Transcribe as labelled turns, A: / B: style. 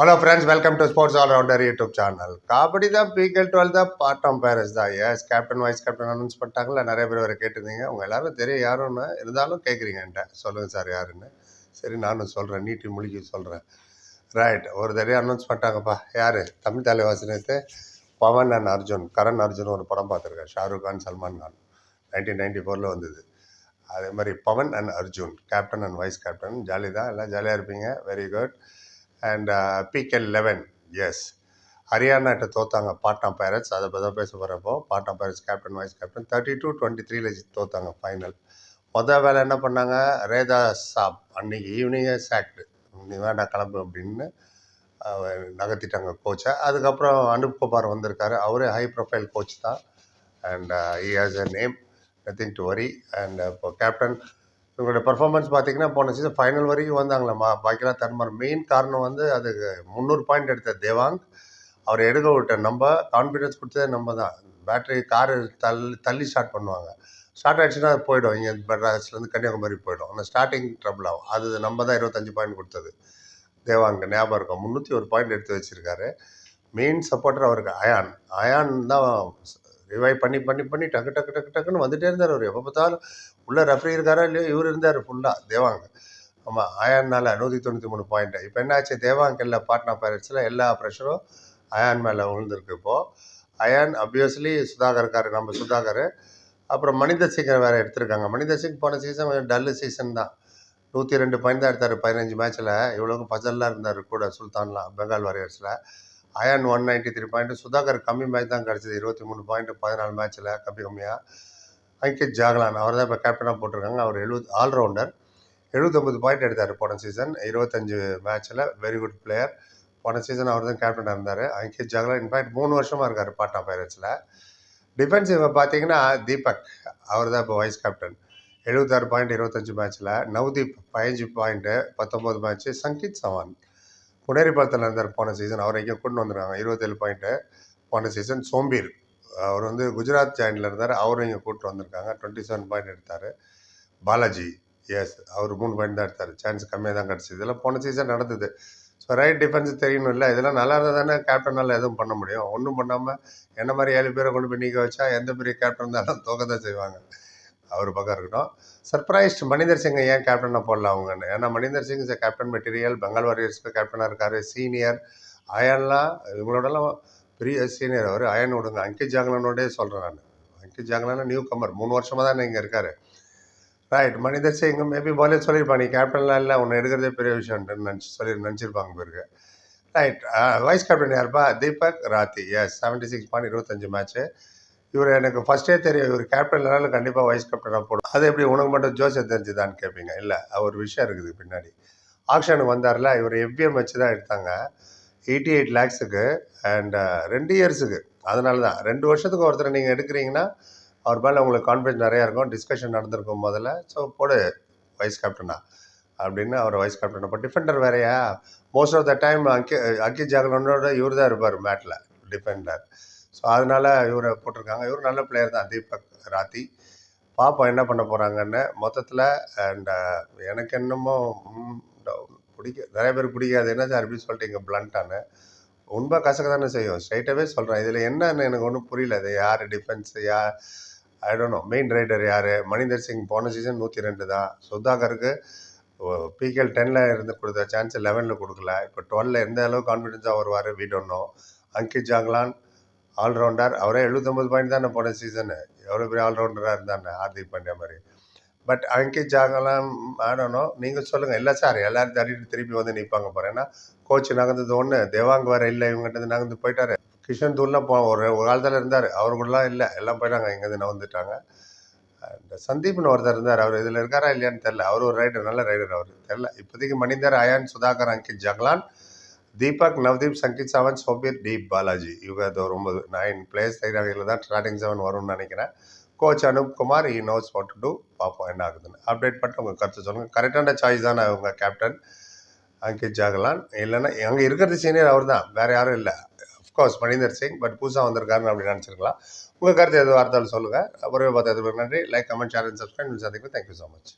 A: Hello friends welcome to sports allrounder YouTube channel kabaddi தான் PK twelve தான் bottom பேரஸ் தான். Yes captain vice captain announce பண்ணிட்டாங்களா நிறைய பேர் வரை கேட்டிருந்தீங்க. உங்கள் எல்லாரும் தெரியும் யாருன்னு இருந்தாலும் கேட்குறீங்க என்கிட்ட. சொல்லுங்கள் சார் யாருன்னு சரி நானும் சொல்கிறேன் நீட்டி முழுக்கி சொல்கிறேன் ரைட் ஒரு தடவை அனௌன்ஸ் பண்ணிட்டாங்கப்பா. யார்? தமிழ் தலைவாசனத்து பவன் அண்ட் அர்ஜுன் கரண் அர்ஜுன் ஒரு படம் பார்த்துருக்கேன் ஷாருக் கான் சல்மான் கான். நைன்டீன் நைன்டி ஃபோரில் வந்தது. அதே மாதிரி Pawan and Arjun captain and vice captain jolly தான் எல்லாம் ஜாலியாக இருப்பீங்க. Very good and PK eleven yes ஹரியானாட்ட தோத்தாங்க பாட்னா பைரட்ஸ் அதை பற்றி பேச போகிறப்போ Patna pirates captain vice captain thirty two twenty த்ரீல தோத்தாங்க ஃபைனல் மொதல் வேலை என்ன பண்ணாங்க? ரேதா சாப் அன்னைக்கு ஈவினிங்கே சாக்டு நீ வேண்டாம் கிளம்பு அப்படின்னு நகர்த்திட்டாங்க கோச்சை அதுக்கப்புறம் அனுப் குமார் வந்திருக்காரு. அவரே ஹை ப்ரொஃபைல் கோச் தான். And he has a name nothing to worry and இப்போ கேப்டன் இவங்களோட பர்ஃபார்மன்ஸ் பார்த்தீங்கன்னா போன சீசன் ஃபைனல் வரைக்கும் வந்தாங்களேம்மா. பாக்கியெல்லாம் தன்மார். மெயின் காரணம் வந்து அதுக்கு முந்நூறு பாயிண்ட் எடுத்த தேவாங். அவர் எடுக்க விட்ட நம்ம கான்ஃபிடன்ஸ் கொடுத்ததே நம்ம தான் பேட்டரி காரு தள்ளி தள்ளி ஸ்டார்ட் பண்ணுவாங்க. ஸ்டார்ட் ஆகிடுச்சுன்னா அது போயிடும். இங்கே மெட்ராஸ்லேருந்து கன்னியாகுமரி போயிடும். ஆனால் ஸ்டார்டிங் ட்ரபிள் ஆகும். அது நம்ம தான் இருபத்தஞ்சு பாயிண்ட் கொடுத்தது. தேவாங்க ஞாபகம் இருக்கும் முந்நூற்றி ஒரு பாயிண்ட் எடுத்து வச்சுருக்காரு. மெயின் சப்போர்ட்டர் அவருக்கு அயான். அயான் தான் ரிவைவ் பண்ணி பண்ணி பண்ணி டக்கு டக்கு டக்கு டக்குன்னு வந்துகிட்டே இருந்தார் அவர். எப்போ பார்த்தாலும் உள்ளே ரெஃப்ரி இருக்காரா இல்லையோ இவர் இருந்தார் ஃபுல்லாக தேவாங்க. ஆமாம் அயான் மேலே நூற்றி தொண்ணூற்றி மூணு பாயிண்ட்டு இப்போ என்னாச்சு? தேவாங்க இல்லை பாட்னா பைரட்ஸில் எல்லா ப்ரெஷரும் அயான் மேலே விழுந்திருக்கு இப்போது அயான் அப்வியஸ்லி சுதாகர் இருக்கார் நம்ம சுதாகர். அப்புறம் மனிதர் சிங்கர் வேறு எடுத்திருக்காங்க. மனிதர் சிங் போன சீசன் கொஞ்சம் டல்லு சீசன் தான். நூற்றி ரெண்டு பாயிண்ட் தான் எடுத்தார் பதினஞ்சு மேட்ச்சில் இவ்வளோக்கு பஜல்லாம் இருந்தார் கூட சுல்தான்லாம் Bengal வாரியர்ஸில் Ayan one ninety three point Sudhakar கம்மி மேட்ச் தான் கிடச்சிது. இருபத்தி மூணு பாயிண்ட் பதினாலு மேட்ச்சில் கம்மி கம்மியாக அங்கித் ஜாகலான் அவர் தான் இப்போ கேப்டனாக போட்டிருக்காங்க. அவர் எழுபது ஆல்ரவுண்டர் எழுபத்தொம்பது பாயிண்ட் எடுத்தார் போன சீசன் இருபத்தஞ்சு மேட்ச்சில் வெரி குட் பிளேயர் போன சீசன் அவர் தான் கேப்டனாக இருந்தார். அங்கித் ஜாகலான் இன்ஃபேக்ட் மூணு வருஷமாக இருக்கார் பாட்னா பைரட்ஸில் டிஃபென்சிவ் பார்த்தீங்கன்னா தீபக் அவர் தான் இப்போ வைஸ் கேப்டன் எழுபத்தாறு பாயிண்ட் இருபத்தஞ்சு மேட்ச்சில் நவ்தீப் பதினஞ்சு பாயிண்ட்டு பத்தொம்போது மேட்ச்சு சங்கீத் சவான். புனேரிபாலத்தில் இருந்தார் போன சீசன் அவரை இங்கே கொண்டு வந்துருக்காங்க. இருபத்தேழு பாயிண்ட்டு போன சீசன் சோம்பீர் அவர் வந்து குஜராத் ஜாயினில் இருந்தார். அவரும் இங்கே கூப்பிட்டு வந்திருக்காங்க. டுவெண்ட்டி செவன் பாயிண்ட் எடுத்தார். பாலாஜி எஸ் அவர் மூணு பாயிண்ட் தான் எடுத்தார். சான்ஸ் கம்மியாக தான் கிடச்சிது. இதெல்லாம் போன சீசன் நடந்தது. ஸோ ரைட் டிஃபென்ஸ் தெரியணும் இல்லை. இதெல்லாம் நல்லா இருந்தால் தானே கேப்டனால் எதுவும் பண்ண முடியும். ஒன்றும் பண்ணாமல் என்ன மாதிரி ஏழு பேரை கொண்டு போய் நீக்க வச்சா எந்த பெரிய கேப்டன் இருந்தாலும் தோக்க தான் செய்வாங்க. அவர் பக்கம் இருக்கட்டும். சர்ப்ரைஸ்ட் மனிதர் சிங்கை ஏன் கேப்டனாக போடல அவங்கன்னு ஏன்னா Maninder Singh is captain material Bengal வாரியர்ஸ்க்கு கேப்டனாக இருக்கார். சீனியர் அயன்லாம் இவங்களோடலாம் பெரிய சீனியர் அவர் அயன் விடுங்க அங்கித் ஜாங்லனோடே சொல்கிறேன் நான். அங்கித் ஜாங்கலனா நியூ கமர் மூணு வருஷமாக தான் இங்கே இருக்கார். ரைட் மனிதர் சிங் மேபி போலே சொல்லியிருப்பான். நீ கேப்டன்லாம் இல்லை உன்னை எடுக்கிறதே பெரிய விஷயம்னு நினச்சி சொல்லி நினச்சிருப்பாங்க பிறகு. ரைட் வைஸ் கேப்டன் யாருப்பா? Deepak Rathi. Yes seventy six point இருபத்தஞ்சு மேட்ச்சு இவர் எனக்கு ஃபஸ்ட்டே தெரியும் இவர் கேப்டன் கண்டிப்பாக வைஸ் கேப்டனாக போடும் அது எப்படி உனக்கு மட்டும் ஜோசியம் தெரிஞ்சுதான்னு கேட்பீங்க இல்லை ஒரு விஷயம் இருக்குது பின்னாடி. ஆக்ஷனுக்கு வந்தார்ல இவர் எஃப்எம் வச்சு தான் எடுத்தாங்க. எயிட்டி எயிட் லேக்ஸுக்கு அண்ட் ரெண்டு இயர்ஸுக்கு அதனால தான் ரெண்டு வருஷத்துக்கு ஒருத்தர் நீங்கள் எடுக்கிறீங்கன்னா அவர் மேலே உங்களுக்கு கான்ஃபிடன்ஸ் நிறையா இருக்கும் டிஸ்கஷன் நடந்திருக்கும் முதல்ல. ஸோ போடு வைஸ் கேப்டனா அப்படின்னு அவர் வைஸ் கேப்டன் இப்போ டிஃபெண்டர் வேறையா? மோஸ்ட் ஆஃப் த டைம் அக்கி அக்கி ஜாகலனோட இவர் தான் இருப்பார் மேட்டில் டிஃபெண்டர் ஸோ அதனால் இவரை போட்டிருக்காங்க. இவர் நல்ல பிளேயர் தான் தீபக் ராத்தி. பார்ப்போம் என்ன பண்ண போகிறாங்கன்னு மொத்தத்தில் அண்ட் uh, எனக்கு என்னமோ பிடிக்க நிறைய பேர் பிடிக்காது. என்ன சார் சொல்லிட்டு இங்கே பிளான்ட்டாங்க உண்மை கசக்க தானே செய்யும். ஸ்ட்ரைட்டாகவே சொல்கிறேன் இதில் என்னன்னு எனக்கு ஒன்றும் புரியல. இது யார்? டிஃபென்ஸ் யார் I don't know main raider யார்? மணிந்தர் சிங் போன சீசன் நூற்றி ரெண்டு தான். சுதாகருக்கு பிகேஎல் டென்னில் இருந்து கொடுத்த சான்ஸ் லெவனில் கொடுக்கல. இப்போ டுவெலில் எந்த அளவு கான்ஃபிடென்ஸாக வருவார்? ஒன்றும் அங்கித் ஜாங்லான் ஆல்ரவுண்டர் அவரே எழுபத்தொம்பது பாயிண்ட் தானே போன சீசனு எவ்வளோ பெரிய ஆல்ரவுண்டராக இருந்தானே ஹார்திக் பாண்டியா மாதிரி. பட் அங்கித் ஜாகலாம் ஆடணும் நீங்கள் சொல்லுங்கள் இல்லை சார் எல்லோரும் தள்ளிட்டு திருப்பி வந்து நிற்பாங்க போகிறேன் ஏன்னா கோச் நகர்ந்தது ஒன்று தேவாங்க வேறு இல்லை இவங்ககிட்ட நகர்ந்து போயிட்டாரு. கிஷன் தூள்லாம் போ ஒரு ஒரு காலத்தில் இருந்தார். அவர் கூடலாம் இல்லை. எல்லாம் போயிட்டாங்க இங்கேருந்து நகர்ந்துட்டாங்க அந்த சந்தீப்னு ஒருத்தர் இருந்தார். அவர் இதில் இருக்காரா இல்லையான்னு தெரில அவர் ஒரு ரைடர் நல்ல ரைடர் அவர். தெரில இப்போதைக்கு மணிந்தர் அயான் சுதாகர் அங்கித் ஜக்லான். தீபக் நவ்தீப் சங்கீத் சவன் சோபீர் டீப் பாலாஜி. இவங்க அது ரொம்ப நைன் பிளேயர்ஸ் தைராகியில் தான் ஸ்டார்டிங் செவன் வரும்னு நினைக்கிறேன். Coach Anup Kumar he knows what to do பார்ப்போம் என்ன ஆகுதுன்னு. அப்டேட் பண்ணிட்டு உங்கள் கருத்து சொல்லுங்கள் கரெக்டான சாய்ஸ் தானே உங்கள் கேப்டன் அங்கித் ஜாகலான். இல்லைன்னா அங்கே இருக்கிறது சீனியர் அவர் தான். வேறு யாரும் இல்லை. அஃப்கோர்ஸ் மணிந்தர் சிங் பட் புதுசாக வந்திருக்காருன்னு அப்படி நினச்சிருக்கலாம். உங்கள் கருத்து எதுவாக இருந்தாலும் சொல்லுங்கள் அப்புறம் பார்த்து நன்றி. Like comment share and subscribe சந்திக்கும் தேங்க்யூ ஸோ மச்